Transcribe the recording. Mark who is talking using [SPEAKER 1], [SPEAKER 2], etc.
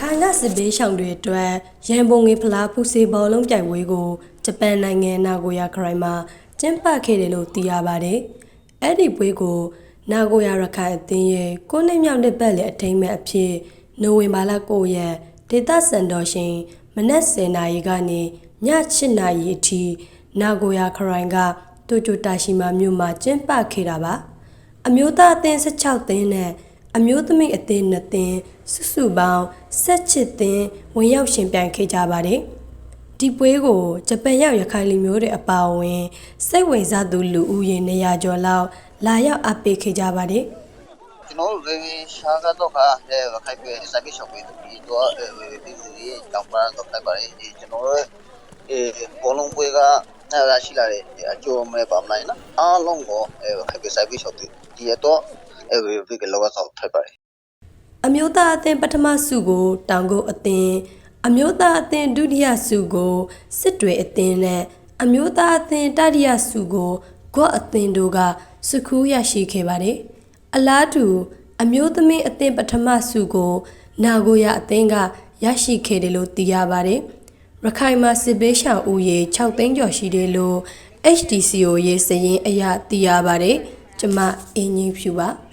[SPEAKER 1] ခိုင်ကစစ်ဘေးရှောင်တွေအတွက်ရန်ပုံငွေဖလားဖူစီဘောလုံးပြိုင်ပွဲကိုဂျပန်နိုင်ငံနာဂိုယာခရိုင်မှာကျင်းပခဲ့တယ်လို့သိရပါတယ်။အဲ့ဒီပွဲကိုနာဂိုယာရခိုင်အသင်းရဲ့ကိုနှစ်မြောက်နှစ်ပတ်လည်အထိမ်းအမှတ်အဖြစ်နိုဝင်ဘာလ9ရက်ဒေသစံတော်ရှင်မနက်10:00နာရီကနေည7:00နာရီအထိနာဂိုယာခရိုင်ကတိုကျိုတာရှိမာမြို့မှာကျင်းပခဲ့တာပါ။အမျိုးသားအသင်း16သင်းနဲ့ အမျိုးသမီးအသင်း2သင်းစုစုပေါင်း17သင်းဝင်ရောက်ရှင်ပြိုင်ခဲ့ကြပါတယ်။ဒီပွဲကိုဂျပန်ရောက်ရခိုင်လူမျိုးတွေအပါအဝင်စိတ်ဝင်စားသူလူဦးရေ200ကျော်လောက်လာရောက်အပ်ပေးခဲ့ကြပါတယ်။
[SPEAKER 2] ကျွန်တော်တို့ရေရှာကတော့ကအဲခိုင်ပြစာကိရှောက်ပြီးတော့ဒီစီတောင်ပန်းတော့ခိုင်ပါလေကျွန်တော်တို့အဲဘောလုံးပွဲကအဲရရှိလာတဲ့အကျိုးမဲ့ပါမလိုက်နော်အားလုံးကိုအဲခိုင်ပြစာကိရှောက်ပြီးဒီတော့ အဲဒီကလောကတော့ထိုက်ပါတယ်
[SPEAKER 1] အမျိုးသားအသင်းပထမဆုကိုတောင်ကုတ်အသင်းအမျိုးသားအသင်းဒုတိယဆုကိုစစ်တွေအသင်းနဲ့အမျိုးသားအသင်းတတိယဆုကိုဂေါ့အသင်းတို့ကစခူးရရှိခဲ့ပါတယ်။အလားတူအမျိုးသမီးအသင်းပထမဆုကိုနာဂိုယာအသင်းကရရှိခဲ့တယ်လို့သိရပါတယ်။ရခိုင်မှာစစ်ဘေးရှောင်ဦးရေ6သိန်းကျော်ရှိတယ်လို့ HDCO ရေးစရင်အရသိရပါတယ်။ကျမအင်းကြီးဖြူပါ။